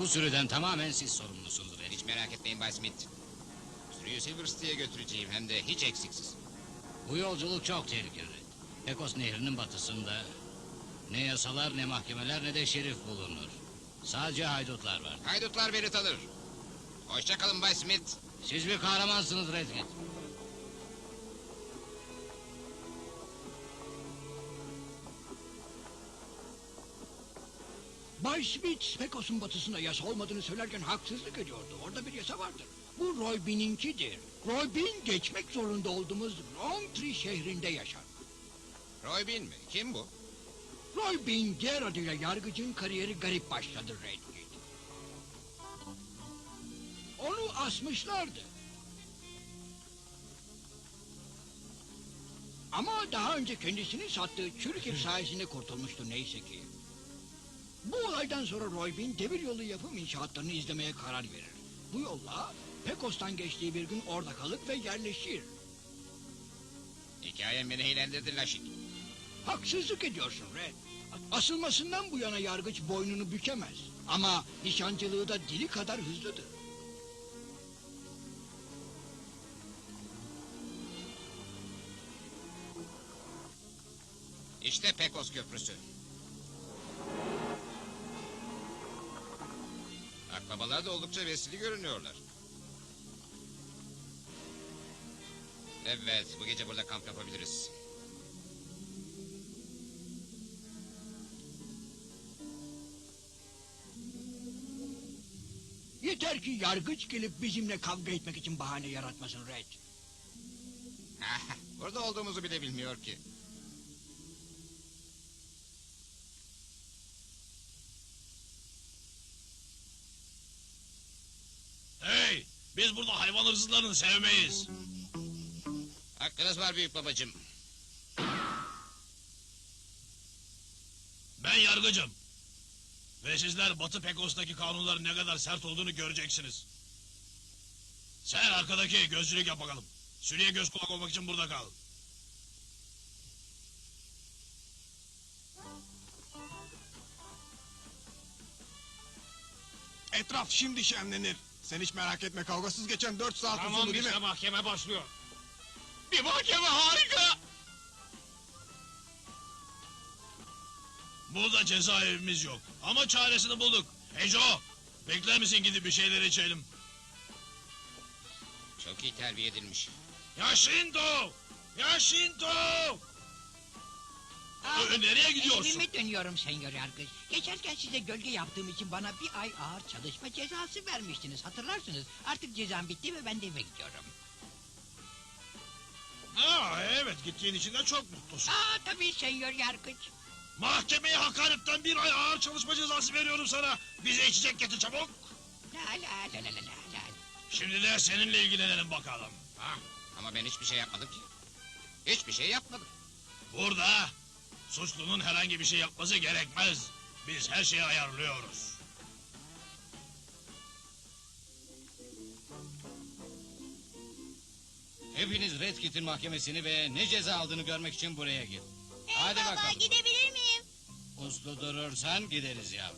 Bu sürüden tamamen siz sorumlusunuz. Hiç merak etmeyin Bay Smith. Sürüyü Silver City'ye götüreceğim hem de hiç eksiksiz. Bu yolculuk çok tehlikeli. Pekos Nehri'nin batısında ne yasalar ne mahkemeler ne de şerif bulunur. Sadece haydutlar var. Haydutlar beni tanır. Hoşça kalın Bay Smith. Siz bir kahramansınız Redkit. Bay Smith, Pekos'un batısında yasa olmadığını söylerken haksızlık ediyordu. Orada bir yasa vardır. Bu Roy Bean'inkidir. Roy Bean geçmek zorunda olduğumuz Roundtree şehrinde yaşar. Roy Bean mi? Kim bu? Roy Bean diğer adıyla yargıcın kariyeri garip başladı Redkit. Onu asmışlardı. Ama daha önce kendisini sattığı çürük sayesinde kurtulmuştu neyse ki. Bu olaydan sonra Roy Bean demir yolu yapım inşaatlarını izlemeye karar verir. Bu yolla Pekos'tan geçtiği bir gün orada kalır ve yerleşir. Hikayem beni eğlendirdi Laşit. Haksızlık ediyorsun Red. Asılmasından bu yana yargıç boynunu bükemez. Ama nişancılığı da dili kadar hızlıdır. İşte Pekos Köprüsü. Akbabalar da oldukça vesili görünüyorlar. Evet, bu gece burada kamp yapabiliriz. Yeter ki yargıç gelip bizimle kavga etmek için bahane yaratmasın Red. burada olduğumuzu bile bilmiyor ki. Hey! Biz burada hayvan hırsızlarını sevmeyiz. Hakkınız var büyük babacığım. Ben yargıcım. Ve sizler Batı Pekos'taki kanunların ne kadar sert olduğunu göreceksiniz. Sen arkadaki gözcülük yap bakalım. Sürüye göz kulak olmak için burada kal. Etraf şimdi şenlenir. Sen hiç merak etme kavgasız geçen dört saat uzundu değil mi? mahkeme başlıyor. Bir mahkeme harika. Burada cezaevimiz yok. Ama çaresini bulduk. Ejo, bekler misin gidip bir şeyler içelim? Çok iyi terbiye edilmiş. Yashinto! Yashinto! Ö- nereye gidiyorsun? Evime dönüyorum senyor yargıç. Geçerken size gölge yaptığım için bana bir ay ağır çalışma cezası vermiştiniz. Hatırlarsınız. Artık cezam bitti ve ben de eve gidiyorum. Aa, evet gittiğin için de çok mutlusun. Aa tabii senyor yargıç. Mahkemeye hakaretten bir ay ağır çalışma cezası veriyorum sana. Bize içecek getir çabuk. La la la la la la la. Şimdi de seninle ilgilenelim bakalım. Ha, ama ben hiçbir şey yapmadım ki. Hiçbir şey yapmadım. Burada suçlunun herhangi bir şey yapması gerekmez. Biz her şeyi ayarlıyoruz. Hepiniz Redkit'in mahkemesini ve ne ceza aldığını görmek için buraya gir. Hadi baba bakalım. gidebilir miyim? Uslu durursan gideriz ya.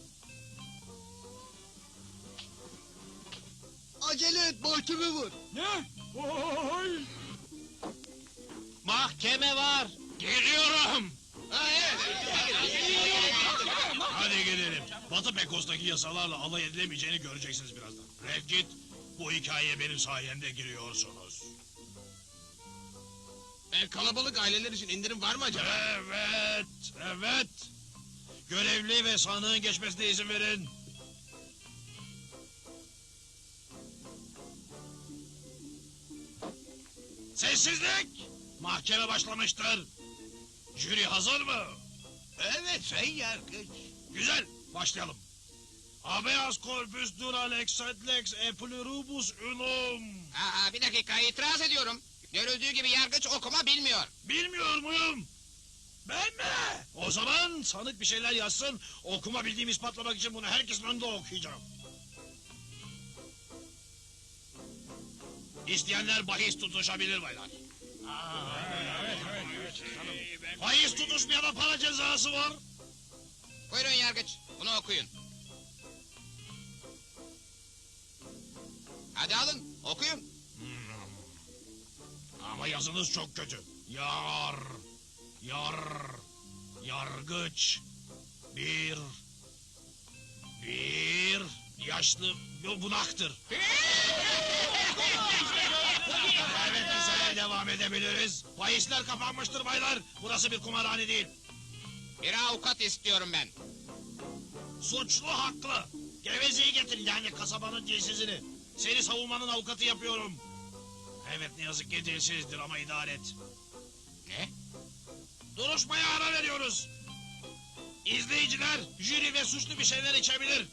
Acele et mahkeme var. Mahkeme var. Geliyorum. Hadi gidelim. Batı Pekos'taki yasalarla alay edilemeyeceğini göreceksiniz birazdan. Red git. Bu hikayeye benim sayemde giriyorsunuz. E, kalabalık aileler için indirim var mı acaba? Evet, evet. Görevli ve sanığın geçmesine izin verin. Sessizlik! Mahkeme başlamıştır. Jüri hazır mı? Evet sayın yargıç. Güzel, başlayalım. Habeas corpus dura lex et lex e pluribus unum. Aa, bir dakika itiraz ediyorum. Görüldüğü gibi yargıç okuma bilmiyor. Bilmiyor muyum? Ben mi? O zaman sanık bir şeyler yazsın. Okuma bildiğimi ispatlamak için bunu herkesin önünde okuyacağım. İsteyenler bahis tutuşabilir baylar. Bahis tutuşmayana para cezası var. Buyurun yargıç, bunu okuyun. Hadi alın okuyun. Ama yazınız çok kötü. Yar, yar, yargıç, bir, bir yaşlı bunaktır. evet bize devam edebiliriz. Bahisler kapanmıştır baylar. Burası bir kumarhane değil. Bir avukat istiyorum ben. Suçlu haklı. Gevezeyi getir yani kasabanın dilsizini. Seni savunmanın avukatı yapıyorum. Evet ne yazık ki dilsizdir ama idare et. Ne? Duruşmaya ara veriyoruz. İzleyiciler, jüri ve suçlu bir şeyler içebilir.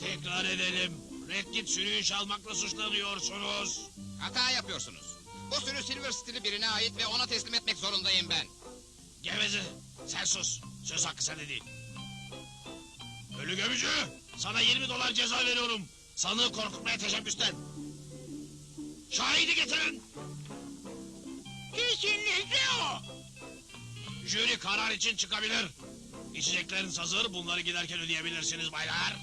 Tekrar edelim. Red Kit sürüyü çalmakla suçlanıyorsunuz. Hata yapıyorsunuz. Bu sürü Silver Steel'i birine ait ve ona teslim etmek zorundayım ben. Geveze, sen sus. Söz hakkı sende değil. Ölü gömücü, sana 20 dolar ceza veriyorum. Sanığı korkutmaya teşebbüsten. Şahidi getirin. Kesinlikle o. Jüri karar için çıkabilir. İçecekleriniz hazır, bunları giderken ödeyebilirsiniz baylar.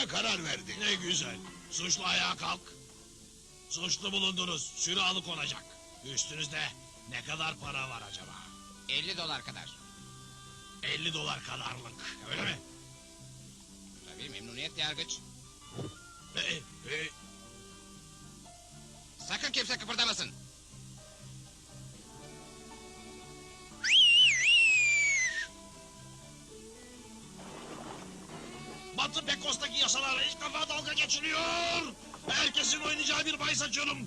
Ve karar verdi. Ne güzel. Suçlu ayağa kalk. Suçlu bulundunuz. Sürü alıkonacak. Üstünüzde ne kadar para var acaba? 50 dolar kadar. 50 dolar kadarlık. Öyle mi? Tabii memnuniyet yargıç. E, e, Sakın kimse kıpırdamasın. Geçiliyor. Herkesin oynayacağı bir bahis açıyorum.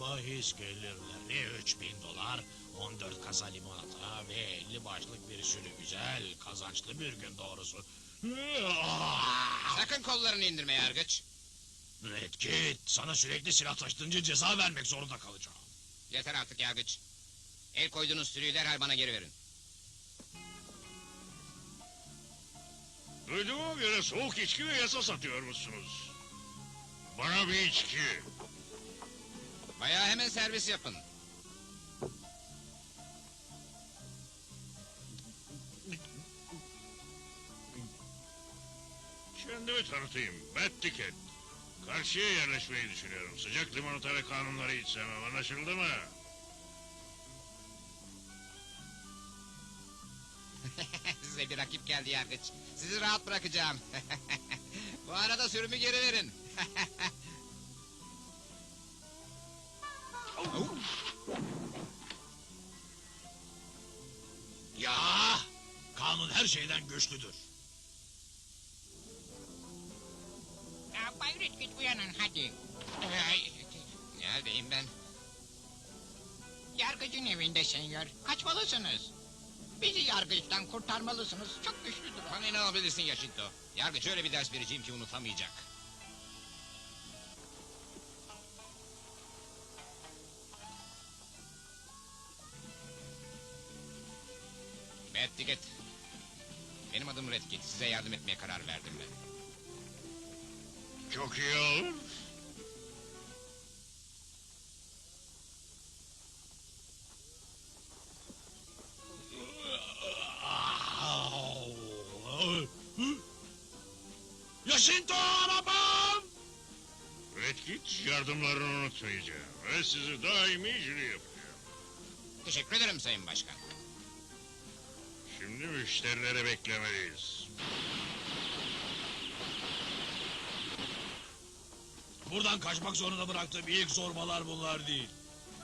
Bahis gelirleri 3000 dolar, 14 kasa limonata ve 50 başlık bir sürü güzel, kazançlı bir gün doğrusu. Sakın kollarını indirme yargıç. Red Kit, sana sürekli silah taşıdığınca ceza vermek zorunda kalacağım. Yeter artık yargıç. El koyduğunuz sürüyü derhal bana geri verin. Duyduğuma göre soğuk içki ve yasa satıyormuşsunuz. Bana bir içki. Bayağı hemen servis yapın. Kendimi tanıtayım. Matt Dickett. Karşıya yerleşmeyi düşünüyorum. Sıcak limonata ve kanunları hiç sevmem. Anlaşıldı mı? Size bir rakip geldi yargıç. Sizi rahat bırakacağım. Bu arada sürümü geri verin. Ya, kanun her şeyden güçlüdür. Yargıcın evinde senyor. Kaçmalısınız. Bizi yargıçtan kurtarmalısınız. Çok güçlüdür o. Bana inanabilirsin Yaşinto. Yargıç öyle bir ders vereceğim ki unutamayacak. Diggett. Benim adım Red Kit. Size yardım etmeye karar verdim ben. Çok iyi olur. Yaşinto arabam! Red Kit yardımlarını unutmayacağım. Ve sizi daimi jüri yapacağım. Teşekkür ederim Sayın Başkan. Şimdi müşterilere beklemeliyiz. Buradan kaçmak zorunda bıraktığım ilk zorbalar bunlar değil.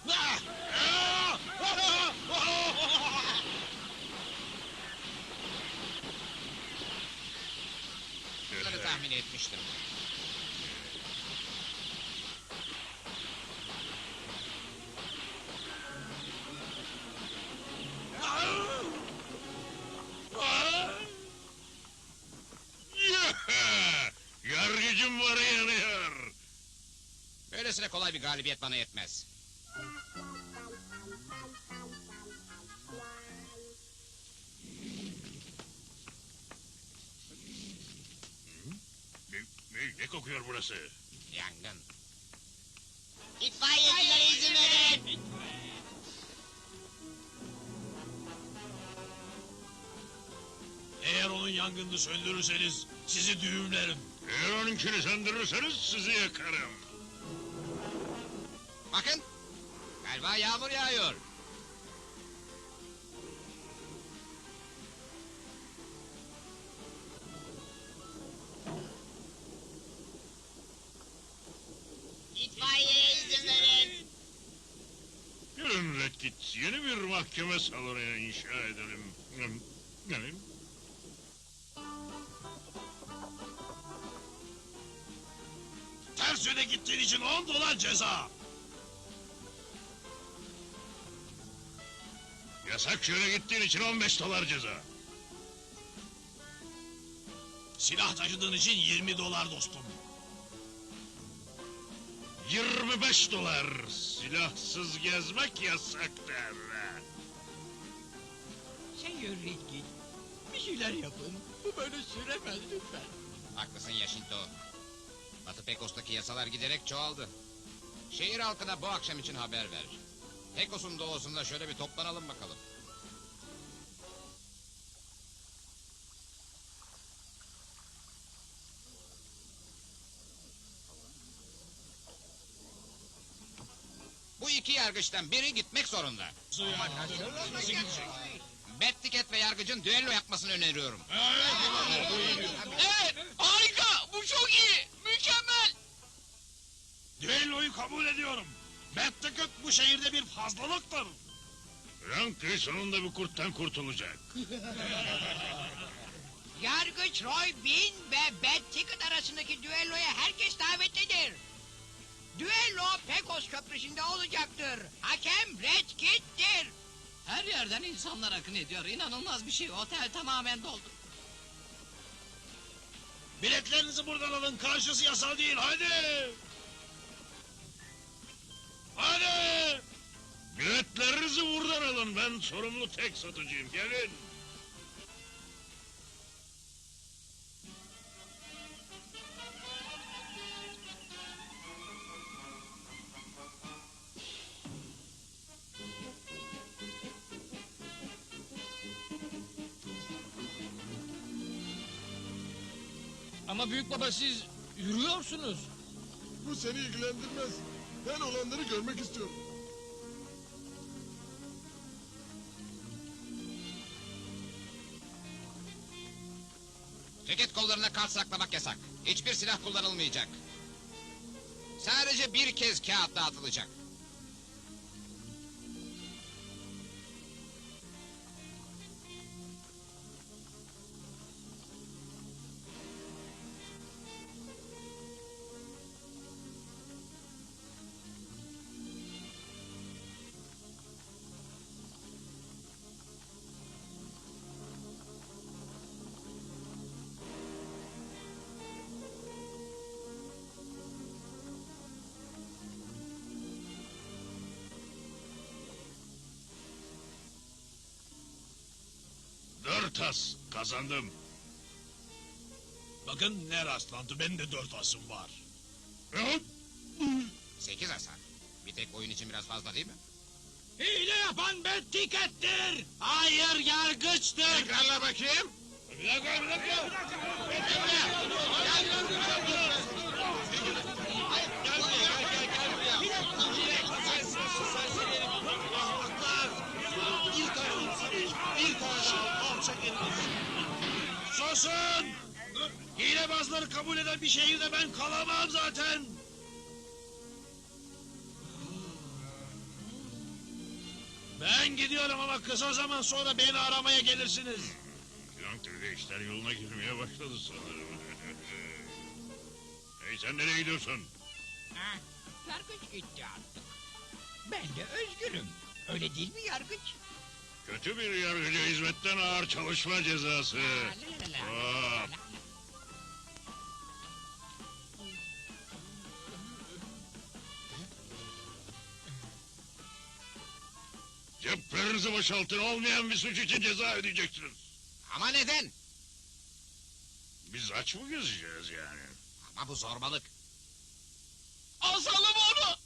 Ah! Ah! Ah! Bunları tahmin etmiştim. Yargıcım var yanıyor. Böyle Böylesine kolay bir galibiyet bana yetmez. Burası? Yangın. İtfaiyecilere izin verin. Eğer onun yangını söndürürseniz sizi düğümlerim. Eğer onunkini söndürürseniz sizi yakarım. Bakın. Galiba yağmur yağıyor. Yeni bir mahkeme salonu inşa edelim. Gelin. Ters yöne gittiğin için 10 dolar ceza. Yasak yöne gittiğin için 15 dolar ceza. Silah taşıdığın için 20 dolar dostum. 25 dolar. Silahsız gezmek yasaktır. Senyor Redkit, bir şeyler yapın. Bu böyle süremez lütfen. Haklısın Yaşinto. Batı Pekos'taki yasalar giderek çoğaldı. Şehir halkına bu akşam için haber ver. Pekos'un doğusunda şöyle bir toplanalım bakalım. Yargıçtan biri gitmek zorunda. Bettiket ve yargıcın düello yapmasını öneriyorum. Evet, harika. Bu çok iyi. Mükemmel. Düelloyu kabul ediyorum. Betticut bu şehirde bir fazlalıktır. Franklin sonunda bu kurttan kurtulacak. Yargıç Roy Bean ve Bad Ticket arasındaki düelloya herkes davetlidir. Düello Pekos Köprüsü'nde olacaktır. Hakem Red Kit'tir. Her yerden insanlar akın ediyor. İnanılmaz bir şey. Otel tamamen doldu. Biletlerinizi buradan alın. Karşısı yasal değil. Hadi. Hadi. Biletlerinizi buradan alın. Ben sorumlu tek satıcıyım. Gelin. Ama büyük baba siz yürüyorsunuz. Bu seni ilgilendirmez. Ben olanları görmek istiyorum. Ceket kollarına kart saklamak yasak. Hiçbir silah kullanılmayacak. Sadece bir kez kağıt dağıtılacak. Dört as. Kazandım. Bakın ne rastlantı. Benim de dört asım var. Hop. Sekiz hasar. Bir tek oyun için biraz fazla değil mi? Hile yapan Bad Ticket'tir. Hayır yargıçtır. Tekrarla bakayım. Bir dakika, bir dakika. Susun! Hilebazları kabul eden bir şehirde ben kalamam zaten. Ben gidiyorum ama kısa zaman sonra beni aramaya gelirsiniz. Franklin'de işler yoluna girmeye başladı sanırım. hey sen nereye gidiyorsun? Ha, yargıç gitti artık. Ben de özgürüm. Öyle değil mi yargıç? Kötü bir yargıcı hizmetten ağır çalışma cezası. Hop. Ceplerinizi boşaltın, olmayan bir suç için ceza ödeyeceksiniz. Ama neden? Biz aç mı gezeceğiz yani? Ama bu zorbalık. Asalım onu!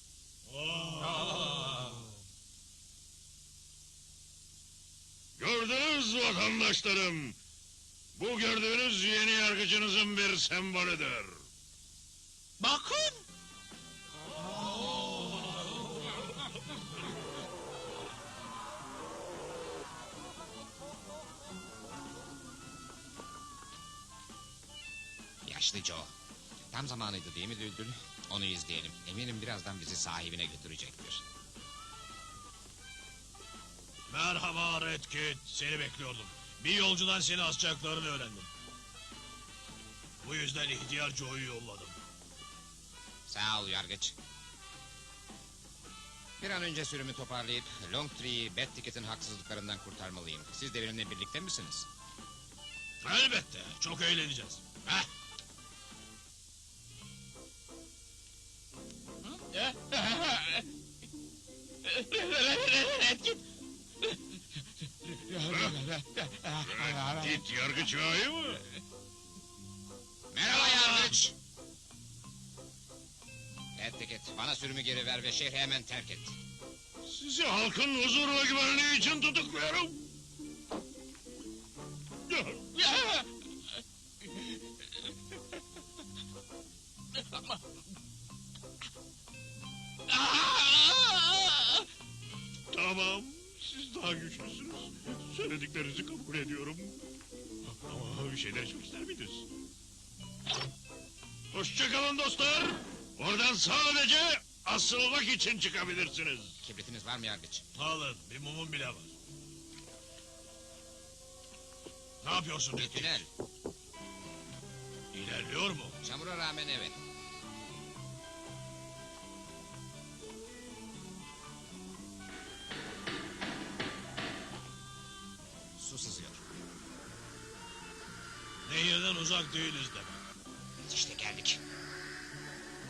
Oh. Gördünüz vatandaşlarım. Bu gördüğünüz yeni yargıcınızın bir sembolüdür. Bakın. Yaşlı Joe. Tam zamanıydı değil mi Düldül? Onu izleyelim. Eminim birazdan bizi sahibine götürecektir. Merhaba Red Kit. Seni bekliyordum. Bir yolcudan seni asacaklarını öğrendim. Bu yüzden ihtiyar Joe'yu yolladım. Sağ ol yargıç. Bir an önce sürümü toparlayıp Longtree'yi Bad Ticket'in haksızlıklarından kurtarmalıyım. Siz de benimle birlikte misiniz? Elbette. Çok eğleneceğiz. Heh. Redkit. Git yargıç çağıyı mı? Merhaba yargıç. Bad Ticket bana sürümü geri ver ve şehri hemen terk et. Sizi halkın huzur ve güvenliği için tutukluyorum. Tamam, daha güçlüsünüz. Söylediklerinizi kabul ediyorum. Ama bir şeyler çok ister miydiniz? Hoşçakalın dostlar. Oradan sadece asılmak için çıkabilirsiniz. Kibritiniz var mı yargıç? Alın. Bir mumum bile var. Ne yapıyorsun tünel. İlerliyor mu? Çamura rağmen evet. Değiliz demek. İşte geldik.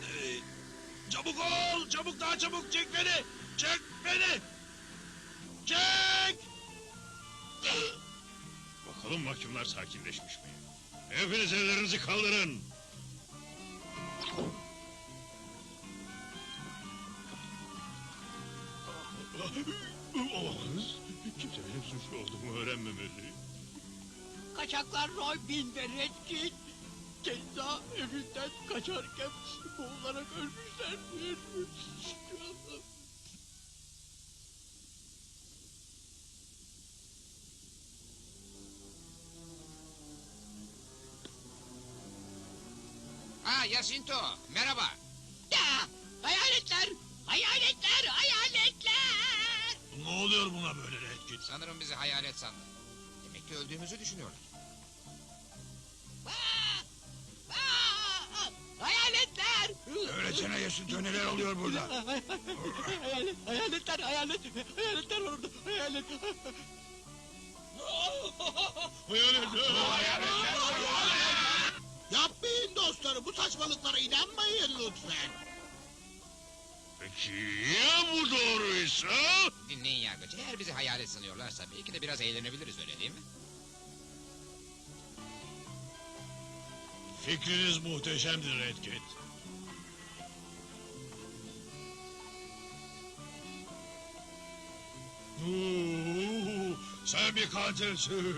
Ee, çabuk ol! Çabuk daha çabuk çek beni! Çek beni! Çek! Bakalım mahkumlar sakinleşmiş mi? Hepiniz ellerinizi kaldırın. Olamaz. Kimse benim suçlu olduğumu öğrenmemeli. Kaçaklar Roy Bin ve Redkit ceza evinden kaçarken boğularak ölmüşlerdir. Ha Yasinto merhaba. Ya, hayaletler, hayaletler, hayaletler. Ne oluyor buna böyle Red Kit? Sanırım bizi hayalet sandı. Demek ki öldüğümüzü düşünüyorlar. Hayaletler. Öylesene Yasinto neler oluyor burada? hayalet, hayaletler, hayalet, hayaletler orada, hayalet. Yapmayın dostlarım bu saçmalıklara inanmayın lütfen. Peki ya bu doğruysa? Dinleyin yargıç. Eğer bizi hayalet sanıyorlarsa belki de biraz eğlenebiliriz öyle değil mi? Fikriniz muhteşemdir Red Sen bir katilsin.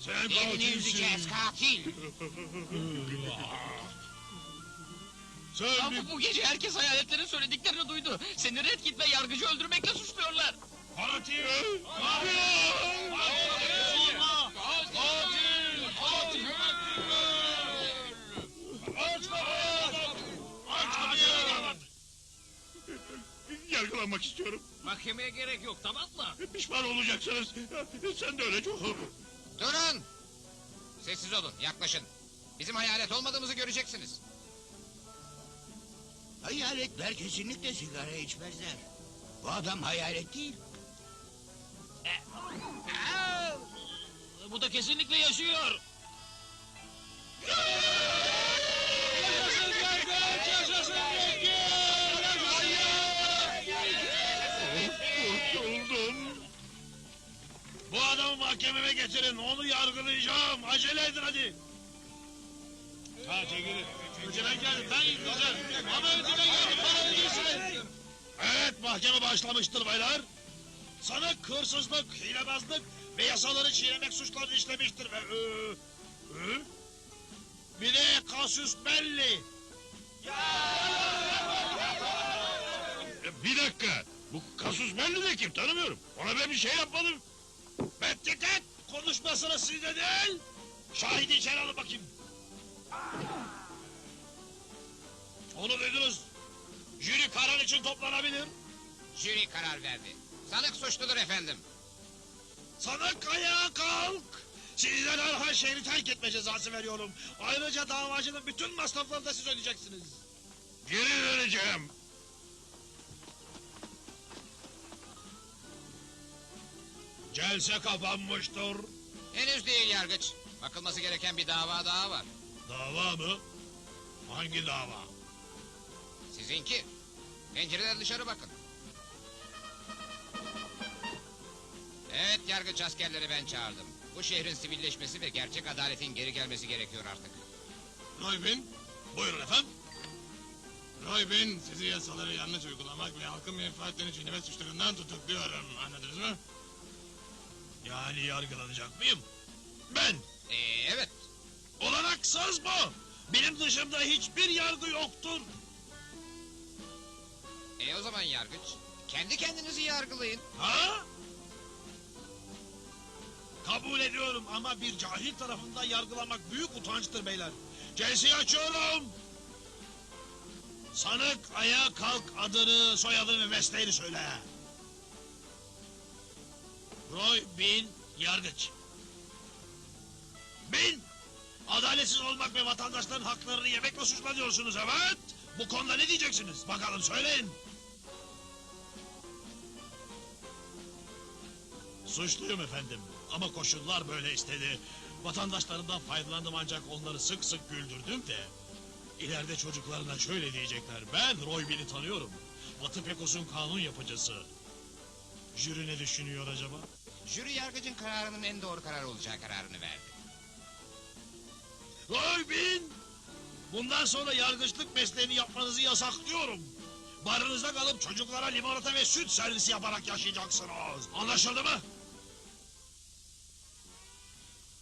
Sen yüzeceğiz katilsin. katil. Sen bir Ama bu gece herkes hayaletlerin söylediklerini duydu. Seni Redkit ve yargıcı öldürmekle suçluyorlar. katil. Katil. Yargılanmak istiyorum. Mahkemeye gerek yok tamam mı? Pişman olacaksınız. Sen de öyle çok. Durun. Sessiz olun yaklaşın. Bizim hayalet olmadığımızı göreceksiniz. Hayaletler kesinlikle sigara içmezler. Bu adam hayalet değil. Bu da kesinlikle yaşıyor. Mahkememe getirin. Onu yargılayacağım. Acele edin hadi. Ha çekilin. Önceden geldim. Ben izleyeceğim. Ama önceden geldim. Bana ödeysin. Evet mahkeme başlamıştır baylar. Sanık hırsızlık, hilebazlık ve yasaları çiğnemek suçlarını işlemiştir ve... Ee, ee, bir de kasus belli. E, Bir dakika. Bu kasus belli de kim tanımıyorum. Ona ben bir şey yapmadım. Ben dikkat! Konuşma sırası sizde değil. Şahidi içeri alın bakayım. Onu duydunuz. Jüri karar için toplanabilir. Jüri karar verdi. Sanık suçludur efendim. Sanık ayağa kalk. Sizden derhal şehri terk etme cezası veriyorum. Ayrıca davacının bütün masraflarını da siz ödeyeceksiniz. Geri döneceğim. Celse kapanmıştır. Henüz değil yargıç. Bakılması gereken bir dava daha var. Dava mı? Hangi dava? Sizinki. Pencereden dışarı bakın. Evet yargıç askerleri ben çağırdım. Bu şehrin sivilleşmesi ve gerçek adaletin geri gelmesi gerekiyor artık. Roybin, Buyurun efendim. Roybin sizi yasaları yanlış uygulamak ve halkın menfaatlerini çiğneme suçlarından tutukluyorum. Anladınız mı? Yani yargılanacak mıyım? Ben. Ee, evet. Olanaksız bu. Benim dışımda hiçbir yargı yoktur. E o zaman yargıç. Kendi kendinizi yargılayın. Ha? Kabul ediyorum ama bir cahil tarafından yargılamak büyük utançtır beyler. Celseyi açıyorum. Sanık ayağa kalk adını, soyadını ve mesleğini söyle. Roy Bin Yargıç. Bin! Adaletsiz olmak ve vatandaşların haklarını yemekle suçlanıyorsunuz evet. Bu konuda ne diyeceksiniz? Bakalım söyleyin. Suçluyum efendim ama koşullar böyle istedi. Vatandaşlarımdan faydalandım ancak onları sık sık güldürdüm de. İleride çocuklarına şöyle diyecekler. Ben Roy Bill'i tanıyorum. Batı Pekos'un kanun yapıcısı. Jüri ne düşünüyor acaba? Jüri yargıcın kararının en doğru karar olacağı kararını verdi. Roy Bill! Bundan sonra yargıçlık mesleğini yapmanızı yasaklıyorum. Barınızda kalıp çocuklara limonata ve süt servisi yaparak yaşayacaksınız. Anlaşıldı mı?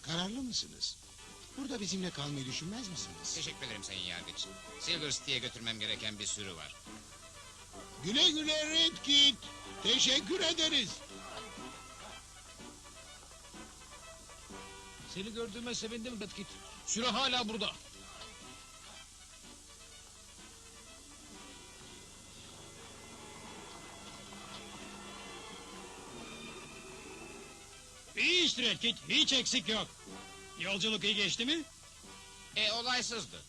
Kararlı mısınız? Burada bizimle kalmayı düşünmez misiniz? Teşekkür ederim sayın yargıç. Silver City'ye götürmem gereken bir sürü var. Güle güle Red Kit. Teşekkür ederiz. Seni gördüğüme sevindim Betkit. Süre hala burada. İyi iştir Etkit, hiç eksik yok. Yolculuk iyi geçti mi? E olaysızdı.